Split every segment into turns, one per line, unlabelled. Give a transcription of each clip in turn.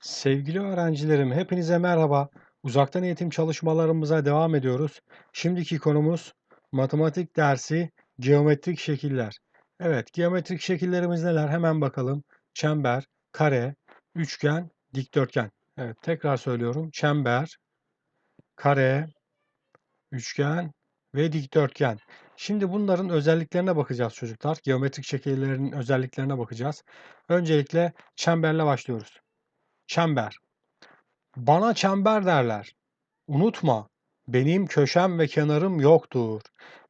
Sevgili öğrencilerim, hepinize merhaba. Uzaktan eğitim çalışmalarımıza devam ediyoruz. Şimdiki konumuz matematik dersi geometrik şekiller. Evet, geometrik şekillerimiz neler? Hemen bakalım. Çember, kare, üçgen, dikdörtgen. Evet, tekrar söylüyorum. Çember, kare, üçgen ve dikdörtgen. Şimdi bunların özelliklerine bakacağız çocuklar. Geometrik şekillerin özelliklerine bakacağız. Öncelikle çemberle başlıyoruz. Çember. Bana çember derler. Unutma, benim köşem ve kenarım yoktur.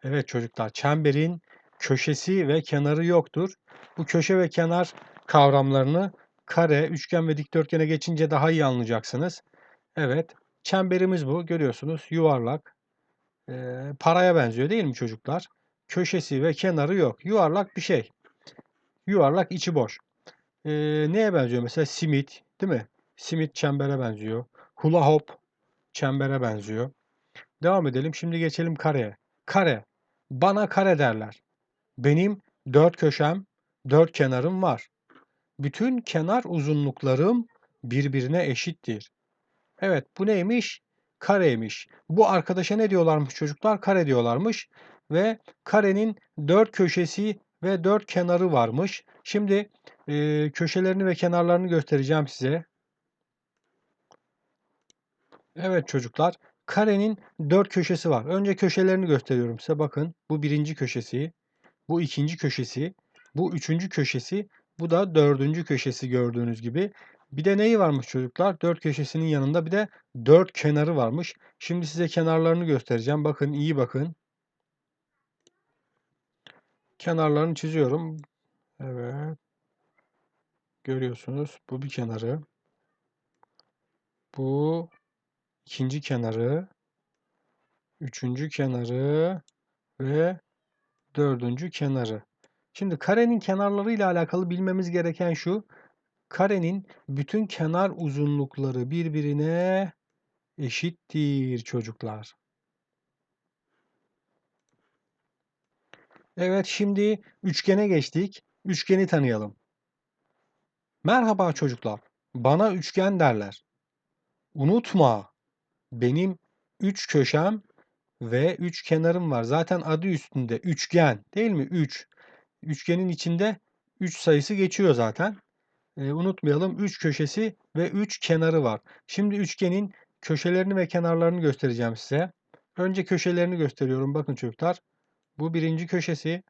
Evet çocuklar, çemberin köşesi ve kenarı yoktur. Bu köşe ve kenar kavramlarını kare, üçgen ve dikdörtgene geçince daha iyi anlayacaksınız. Evet, çemberimiz bu. Görüyorsunuz yuvarlak. Ee, paraya benziyor değil mi çocuklar? Köşesi ve kenarı yok. Yuvarlak bir şey. Yuvarlak içi boş. Ee, neye benziyor? Mesela simit, değil mi? Simit çembere benziyor. Hula hop çembere benziyor. Devam edelim. Şimdi geçelim kareye. Kare. Bana kare derler. Benim dört köşem, dört kenarım var. Bütün kenar uzunluklarım birbirine eşittir. Evet, bu neymiş? Kareymiş. Bu arkadaşa ne diyorlarmış çocuklar? Kare diyorlarmış. Ve karenin dört köşesi ve dört kenarı varmış. Şimdi e, köşelerini ve kenarlarını göstereceğim size. Evet çocuklar, karenin dört köşesi var. Önce köşelerini gösteriyorum size. Bakın, bu birinci köşesi, bu ikinci köşesi, bu üçüncü köşesi, bu da dördüncü köşesi gördüğünüz gibi. Bir de neyi varmış çocuklar? Dört köşesinin yanında bir de dört kenarı varmış. Şimdi size kenarlarını göstereceğim. Bakın, iyi bakın. Kenarlarını çiziyorum. Evet. Görüyorsunuz. Bu bir kenarı. Bu ikinci kenarı. Üçüncü kenarı ve dördüncü kenarı. Şimdi karenin kenarlarıyla alakalı bilmemiz gereken şu. Karenin bütün kenar uzunlukları birbirine eşittir çocuklar. Evet şimdi üçgene geçtik. Üçgeni tanıyalım. Merhaba çocuklar. Bana üçgen derler. Unutma benim üç köşem ve üç kenarım var. Zaten adı üstünde üçgen değil mi? 3. Üçgenin içinde 3 sayısı geçiyor zaten. E, unutmayalım 3 köşesi ve 3 kenarı var. Şimdi üçgenin köşelerini ve kenarlarını göstereceğim size. Önce köşelerini gösteriyorum. Bakın çocuklar. Bu birinci köşesi.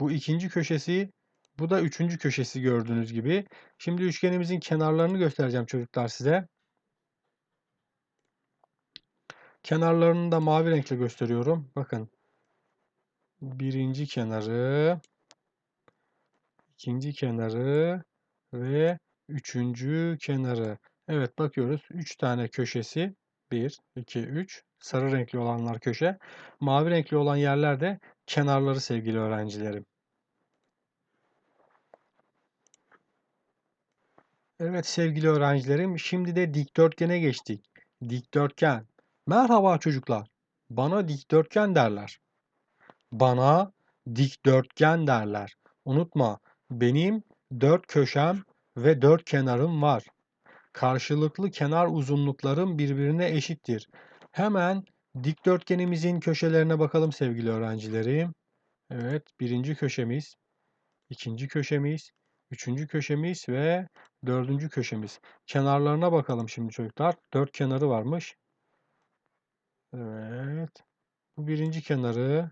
Bu ikinci köşesi. Bu da üçüncü köşesi gördüğünüz gibi. Şimdi üçgenimizin kenarlarını göstereceğim çocuklar size. Kenarlarını da mavi renkle gösteriyorum. Bakın. Birinci kenarı, ikinci kenarı ve üçüncü kenarı. Evet bakıyoruz. Üç tane köşesi. Bir, iki, üç. Sarı renkli olanlar köşe. Mavi renkli olan yerler de kenarları sevgili öğrencilerim. Evet sevgili öğrencilerim. Şimdi de dikdörtgene geçtik. Dikdörtgen. Merhaba çocuklar. Bana dikdörtgen derler. Bana dikdörtgen derler. Unutma, benim dört köşem ve dört kenarım var. Karşılıklı kenar uzunluklarım birbirine eşittir. Hemen dikdörtgenimizin köşelerine bakalım sevgili öğrencilerim. Evet, birinci köşemiz, ikinci köşemiz, üçüncü köşemiz ve dördüncü köşemiz. Kenarlarına bakalım şimdi çocuklar. Dört kenarı varmış. Evet. Bu birinci kenarı,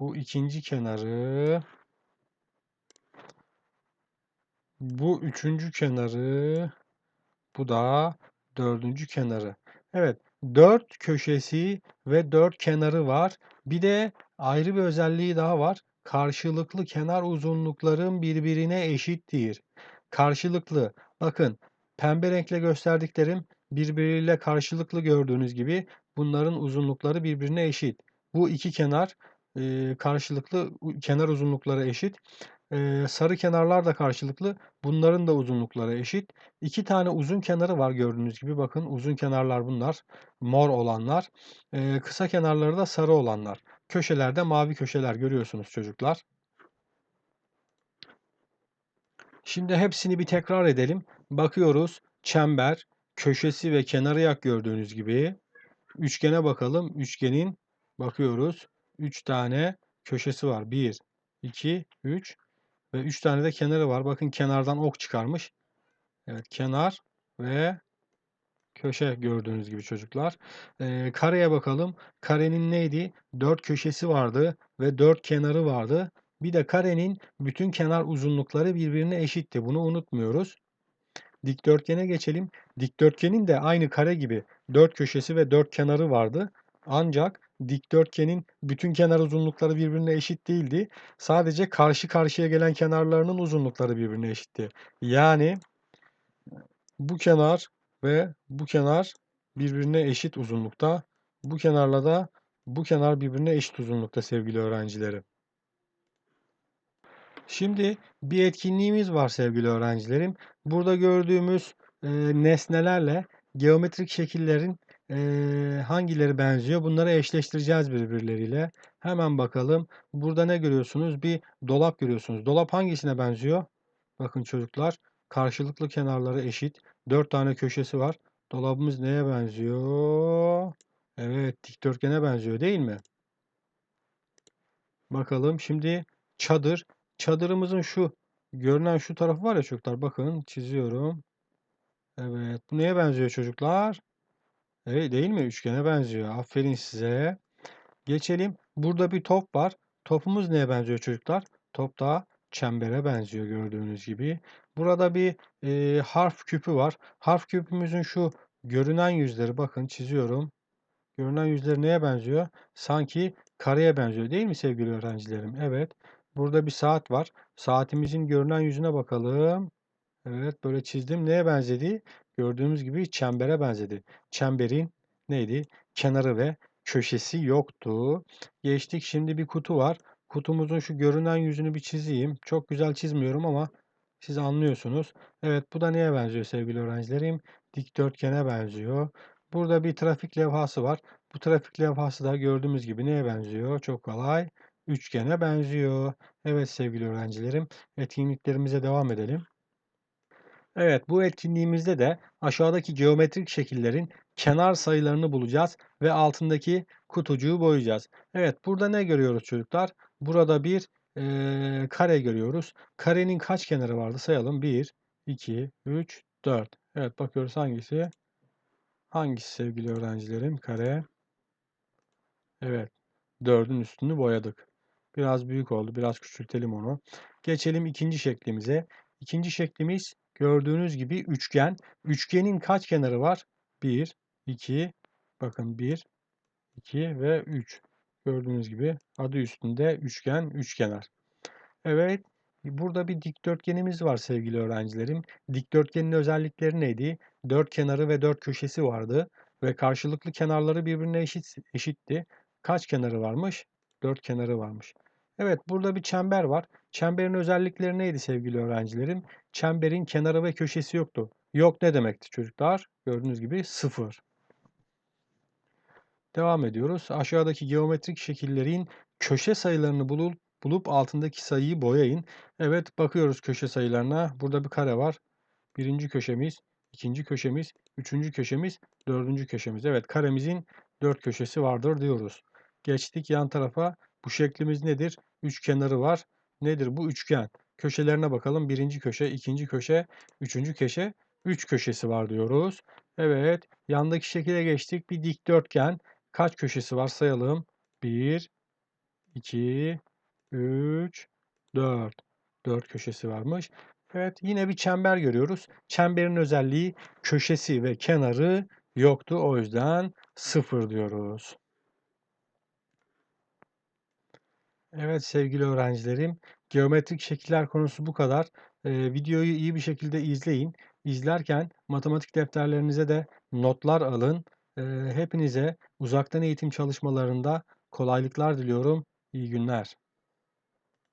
bu ikinci kenarı. Bu üçüncü kenarı. Bu da dördüncü kenarı. Evet. Dört köşesi ve dört kenarı var. Bir de ayrı bir özelliği daha var. Karşılıklı kenar uzunlukların birbirine eşittir. Karşılıklı. Bakın pembe renkle gösterdiklerim birbiriyle karşılıklı gördüğünüz gibi bunların uzunlukları birbirine eşit. Bu iki kenar e, karşılıklı kenar uzunlukları eşit. Sarı kenarlar da karşılıklı. Bunların da uzunlukları eşit. İki tane uzun kenarı var gördüğünüz gibi. Bakın uzun kenarlar bunlar. Mor olanlar. Kısa kenarları da sarı olanlar. Köşelerde mavi köşeler görüyorsunuz çocuklar. Şimdi hepsini bir tekrar edelim. bakıyoruz çember, köşesi ve kenarı yak gördüğünüz gibi. Üçgene bakalım. Üçgenin bakıyoruz. 3 tane köşesi var. 1, 2, 3 ve 3 tane de kenarı var. Bakın kenardan ok çıkarmış. Evet kenar ve köşe gördüğünüz gibi çocuklar. Ee, kareye bakalım. Karenin neydi? 4 köşesi vardı ve 4 kenarı vardı. Bir de karenin bütün kenar uzunlukları birbirine eşitti. Bunu unutmuyoruz. Dikdörtgene geçelim. Dikdörtgenin de aynı kare gibi 4 köşesi ve 4 kenarı vardı. Ancak dikdörtgenin bütün kenar uzunlukları birbirine eşit değildi. Sadece karşı karşıya gelen kenarlarının uzunlukları birbirine eşitti. Yani bu kenar ve bu kenar birbirine eşit uzunlukta. Bu kenarla da bu kenar birbirine eşit uzunlukta sevgili öğrencilerim. Şimdi bir etkinliğimiz var sevgili öğrencilerim. Burada gördüğümüz e, nesnelerle geometrik şekillerin e, hangileri benziyor? Bunları eşleştireceğiz birbirleriyle. Hemen bakalım. Burada ne görüyorsunuz? Bir dolap görüyorsunuz. Dolap hangisine benziyor? Bakın çocuklar karşılıklı kenarları eşit. 4 tane köşesi var. Dolabımız neye benziyor? Evet dikdörtgene benziyor değil mi? Bakalım şimdi çadır. Çadırımızın şu görünen şu tarafı var ya çocuklar. Bakın çiziyorum. Evet. Bu neye benziyor çocuklar? Evet değil mi? Üçgene benziyor. Aferin size. Geçelim. Burada bir top var. Topumuz neye benziyor çocuklar? Top da çembere benziyor gördüğünüz gibi. Burada bir e, harf küpü var. Harf küpümüzün şu görünen yüzleri bakın çiziyorum. Görünen yüzleri neye benziyor? Sanki kareye benziyor değil mi sevgili öğrencilerim? Evet. Burada bir saat var. Saatimizin görünen yüzüne bakalım. Evet böyle çizdim. Neye benzedi? Gördüğümüz gibi çembere benzedi. Çemberin neydi? Kenarı ve köşesi yoktu. Geçtik şimdi bir kutu var. Kutumuzun şu görünen yüzünü bir çizeyim. Çok güzel çizmiyorum ama siz anlıyorsunuz. Evet bu da neye benziyor sevgili öğrencilerim? Dikdörtgene benziyor. Burada bir trafik levhası var. Bu trafik levhası da gördüğümüz gibi neye benziyor? Çok kolay. Üçgene benziyor. Evet sevgili öğrencilerim, etkinliklerimize devam edelim. Evet, bu etkinliğimizde de aşağıdaki geometrik şekillerin kenar sayılarını bulacağız ve altındaki kutucuğu boyayacağız. Evet, burada ne görüyoruz çocuklar? Burada bir e, kare görüyoruz. Karenin kaç kenarı vardı sayalım. 1, 2, 3, 4. Evet, bakıyoruz hangisi? Hangisi sevgili öğrencilerim? Kare. Evet, 4'ün üstünü boyadık. Biraz büyük oldu. Biraz küçültelim onu. Geçelim ikinci şeklimize. İkinci şeklimiz gördüğünüz gibi üçgen. Üçgenin kaç kenarı var? 1, 2, bakın 1, 2 ve 3. Gördüğünüz gibi adı üstünde üçgen, üçkenar. Evet, burada bir dikdörtgenimiz var sevgili öğrencilerim. Dikdörtgenin özellikleri neydi? Dört kenarı ve dört köşesi vardı ve karşılıklı kenarları birbirine eşit, eşitti. Kaç kenarı varmış? Dört kenarı varmış. Evet burada bir çember var. Çemberin özellikleri neydi sevgili öğrencilerim? Çemberin kenarı ve köşesi yoktu. Yok ne demekti çocuklar? Gördüğünüz gibi sıfır. Devam ediyoruz. Aşağıdaki geometrik şekillerin köşe sayılarını bulup, bulup altındaki sayıyı boyayın. Evet bakıyoruz köşe sayılarına. Burada bir kare var. Birinci köşemiz, ikinci köşemiz, üçüncü köşemiz, dördüncü köşemiz. Evet karemizin dört köşesi vardır diyoruz. Geçtik yan tarafa. Bu şeklimiz nedir? Üç kenarı var. Nedir bu üçgen? Köşelerine bakalım. Birinci köşe, ikinci köşe, üçüncü köşe, üç köşesi var diyoruz. Evet, yandaki şekilde geçtik. Bir dikdörtgen. Kaç köşesi var sayalım. 1, 2, 3, 4. 4 köşesi varmış. Evet, yine bir çember görüyoruz. Çemberin özelliği köşesi ve kenarı yoktu. O yüzden 0 diyoruz. Evet sevgili öğrencilerim, geometrik şekiller konusu bu kadar. Ee, videoyu iyi bir şekilde izleyin. İzlerken matematik defterlerinize de notlar alın. Ee, hepinize uzaktan eğitim çalışmalarında kolaylıklar diliyorum. İyi günler.